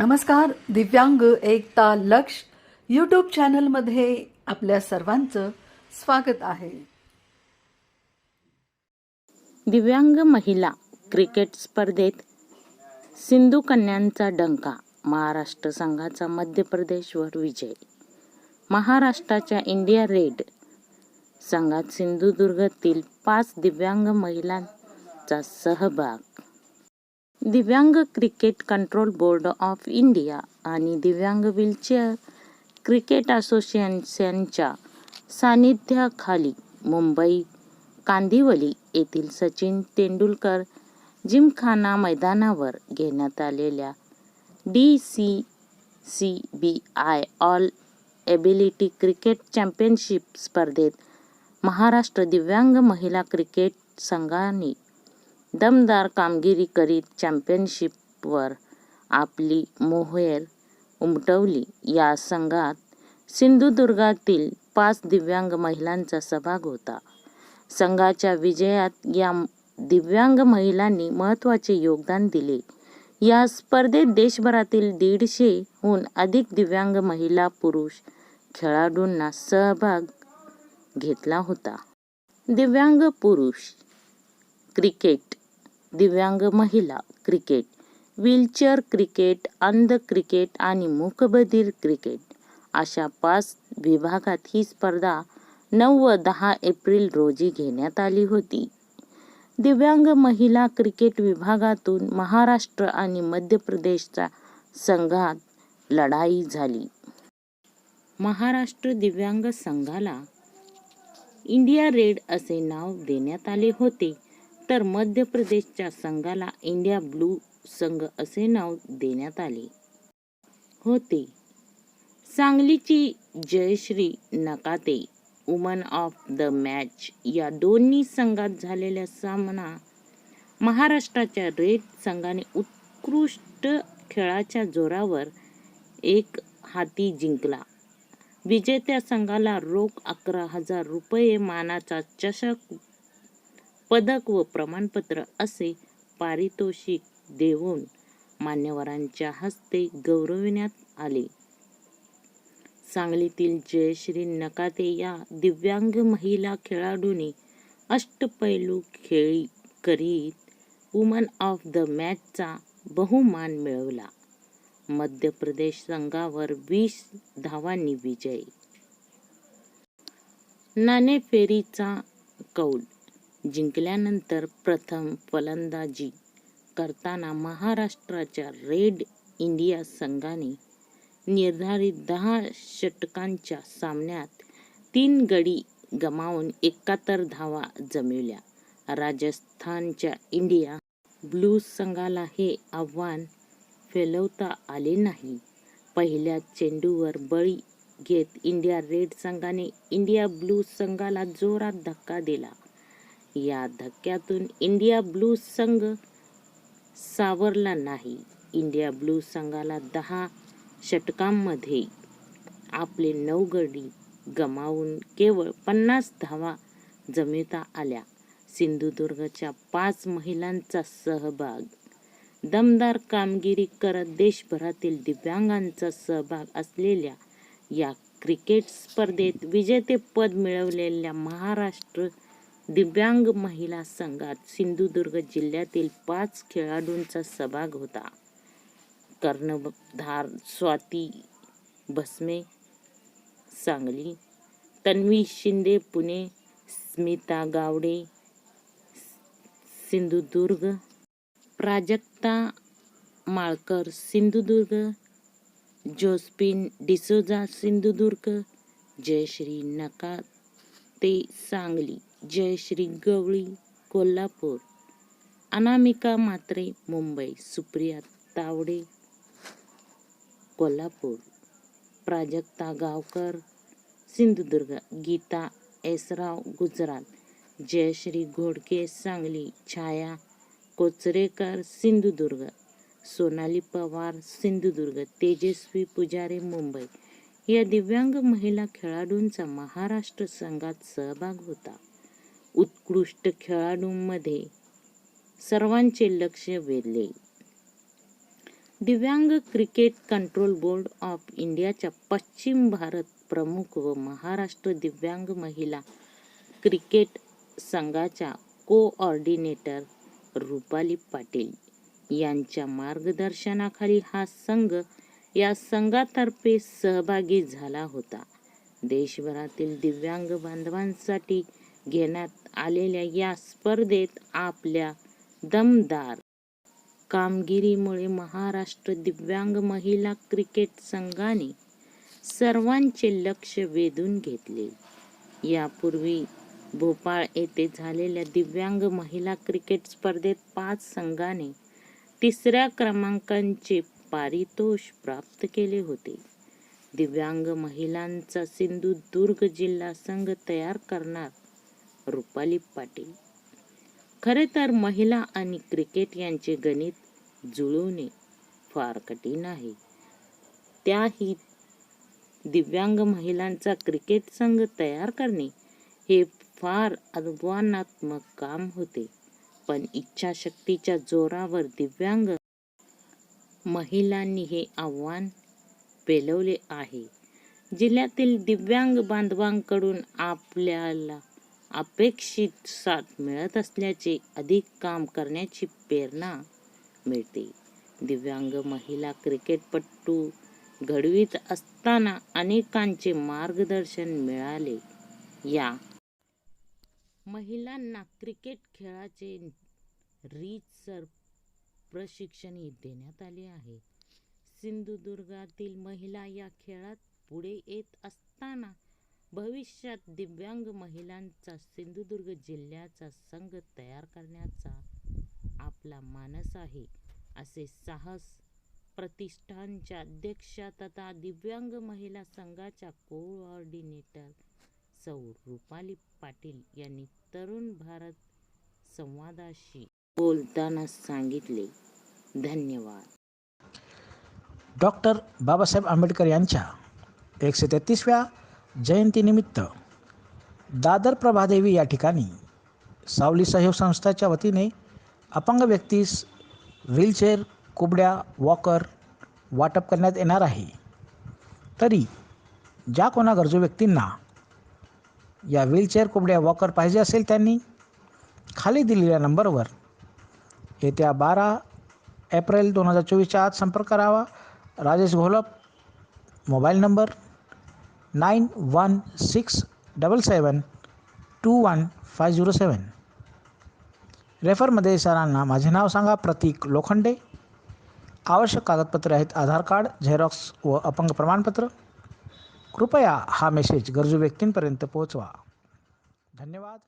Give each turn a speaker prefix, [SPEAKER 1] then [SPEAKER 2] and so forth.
[SPEAKER 1] नमस्कार दिव्यांग एकता लक्ष यूट्यूब चॅनलमध्ये आपल्या सर्वांचं स्वागत आहे.
[SPEAKER 2] दिव्यांग महिला क्रिकेट स्पर्धेत सिंधू कन्यांचा डंका महाराष्ट्र संघाचा मध्य प्रदेशवर विजय. महाराष्ट्राच्या इंडिया रेड संघात सिंधुदुर्गातील पाच दिव्यांग महिलांचा सहभाग दिव्यांग cricket control board of India आणि दिव्यांग व्हीलचेअर क्रिकेट असोसिएशनच्या सानिध्याखाली मुंबई कांदिवली येथील सचिन तेंडुलकर जिमखाना मैदानावर घेण्यात आलेल्या D C C B I all ability cricket championship स्पर्धेत महाराष्ट्र दिव्यांग महिला क्रिकेट संघाने दमदार कामगिरी करीत चॅम्पियनशिपवर आपली मोहेर उमटवली. या संघात सिंधुदुर्गातील पाच दिव्यांग महिलांचा सहभाग होता. संघाच्या विजयात या दिव्यांग महिलांनी महत्त्वाचे योगदान दिले. या स्पर्धेत देशभरातील दीडशेहून अधिक दिव्यांग महिला पुरुष खेळाडूंना सहभाग घेतला होता. दिव्यांग पुरुष क्रिकेट दिव्यांग महिला क्रिकेट व्हीलचेअर क्रिकेट अंध क्रिकेट आणि मूकबधीर क्रिकेट. अशा पाच विभागात ही स्पर्धा नऊ व दहा एप्रिल रोजी घेण्यात आली होती. दिव्यांग महिला क्रिकेट विभागातून महाराष्ट्र आणि मध्य प्रदेशच्या संघात लढाई झाली. महाराष्ट्र दिव्यांग संघाला इंडिया रेड असे नाव देण्यात आले होते. तर मध्य प्रदेशच्या संघाला इंडिया ब्लू संघ असे नाव देण्यात आले. होते. सांगलीची Jayshree Nakate woman of the match या दोन्ही संघात झालेला सामना महाराष्ट्राच्या रेड संघाने उत्कृष्ट खेळाच्या जोरावर एक हाती जिंकला. विजेत्या संघाला रोख अकरा हजार रुपये मानाचा चषक पदक व प्रमाणपत्र असे पारितोषिक देऊन मान्यवरांच्या हस्ते गौरविण्यात आले. सांगलीतील जयश्री नकाते या दिव्यांग महिला खेळाडूने अष्टपैलू खेळी करीत वुमन ऑफ द मॅचचा बहुमान मिळवला. मध्य प्रदेश संघावर वीस धावांनी विजय. नाणेफेरीचा कौल जिंकल्यानंतर प्रथम फलंदाजी करताना महाराष्ट्राच्या रेड इंडिया संघाने निर्धारित दहा षटकांच्या सामन्यात तीन गडी गमावून एकाहत्तर धावा जमविल्या. राजस्थानच्या इंडिया ब्लूज संघाला हे आव्हान फेलवता आले नाही. पहिल्या चेंडूवर बळी घेत इंडिया रेड संघाने इंडिया ब्लू संघाला जोरात धक्का दिला. या धक्क्यातून इंडिया ब्लू संघ सावरला नाही. इंडिया ब्लू संघाला दहा षटकांमध्ये आपले नऊ गडी गमावून केवळ पन्नास धावा जमिता आल्या. सिंधुदुर्गच्या पाच महिलांचा सहभाग दमदार कामगिरी करत देशभरातील दिव्यांगांचा सहभाग असलेल्या या क्रिकेट स्पर्धेत विजेतेपद मिळवलेल्या महाराष्ट्र दिव्यांग महिला संघात सिंधुदुर्ग जिल्ह्यातील पाच खेळाडूंचा सहभाग होता. कर्णधार स्वाती भस्मे सांगली तन्वी शिंदे पुणे स्मिता गावडे सिंधुदुर्ग प्राजक्ता माळकर सिंधुदुर्ग जोस्पिन डिसोजा सिंधुदुर्ग जयश्री नकाते सांगली. जयश्री गवळी कोल्हापूर. अनामिका मात्रे मुंबई. सुप्रिया तावडे कोल्हापूर. प्राजक्ता गावकर सिंधुदुर्ग. गीता एसराव गुजरात. जयश्री घोडके सांगली. छाया कोचरेकर सिंधुदुर्ग. सोनाली पवार सिंधुदुर्ग. तेजस्वी पुजारे मुंबई. या दिव्यांग महिला खेळाडूंचा महाराष्ट्र संघात सहभाग होता. उत्कृष्ट खेळाडूंमध्ये सर्वांचे लक्ष वेधले. दिव्यांग क्रिकेट कंट्रोल बोर्ड ऑफ इंडियाच्या पश्चिम भारत प्रमुख व महाराष्ट्र दिव्यांग महिला क्रिकेट संघाच्या कोऑर्डिनेटर रुपाली पाटील यांच्या मार्गदर्शनाखाली हा संघ या संघातर्फे सहभागी झाला होता. देशभरातील दिव्यांग बांधवांसाठी घेण्यात आलेल्या या स्पर्धेत आपल्या दमदार कामगिरीमुळे महाराष्ट्र दिव्यांग महिला क्रिकेट संघाने सर्वांचे लक्ष वेधून घेतले. यापूर्वी भोपाळ येथे झालेल्या दिव्यांग महिला क्रिकेट स्पर्धेत पाच संघाने तिसऱ्या क्रमांकांचे पारितोष प्राप्त केले होते. दिव्यांग महिलांचा सिंधुदुर्ग जिल्हा संघ तयार करणार रुपाली पाटील. खरे तर महिला आणि क्रिकेट यांचे गणित जुळवणे फार कठीण आहे. त्याही दिव्यांग महिलांचा क्रिकेट संघ तयार करणे हे फार आव्हानात्मक काम होते. पण इच्छाशक्तीच्या जोरावर दिव्यांग महिलांनी हे आव्हान पेलवले आहे. जिल्ह्यातील दिव्यांग बांधवांकडून आपल्याला अपेक्षित साथ मिळत असल्याचे अधिक काम करण्याची प्रेरणा मिळते. दिव्यांग महिला क्रिकेटपटू घडवीत असताना अनेकांचे मार्गदर्शन मिळाले. या महिलांना क्रिकेट खेळाचे रीतसर प्रशिक्षणही देण्यात आले आहे. सिंधुदुर्गातील महिला या खेळात पुढे येत असताना भविष्यात दिव्यांग महिलांचा सिंधुदुर्ग जिल्ह्याचा संघ तयार करण्याचा आपला मानस आहे असे साहस प्रतिष्ठानच्या अध्यक्षा तथा दिव्यांग महिला संघाच्या कोऑर्डिनेटर सौ रुपाली पाटील यांनी तरुण भारत संवादाशी बोलताना सांगितले. धन्यवाद.
[SPEAKER 3] डॉक्टर बाबासाहेब आंबेडकर यांच्या एकशे तेहतीसव्या जयंतीनिमित्त दादर प्रभादेवी या ठिकाणी सावली सहयोग संस्थाच्या वतीने अपंग व्यक्तीस व्हीलचेअर कुबड्या वॉकर वाटप करण्यात येणार आहे. तरी ज्या कोणा गरजू व्यक्तींना या व्हीलचेअर कुबड्या वॉकर पाहिजे असेल त्यांनी खाली दिलेल्या नंबरवर येत्या बारा एप्रिल दोन हजार चोवीसच्या आत संपर्क करावा. Rajesh Gholap mobile number nine one six double seven two one five zero seven रेफरमध्ये सरांना माझे नाव सांगा प्रतीक लोखंडे आवश्यक कागदपत्रे आहेत आधार कार्ड झेरॉक्स व अपंग प्रमाणपत्र कृपया हा मेसेज गरजू व्यक्तींपर्यंत पोहोचवा धन्यवाद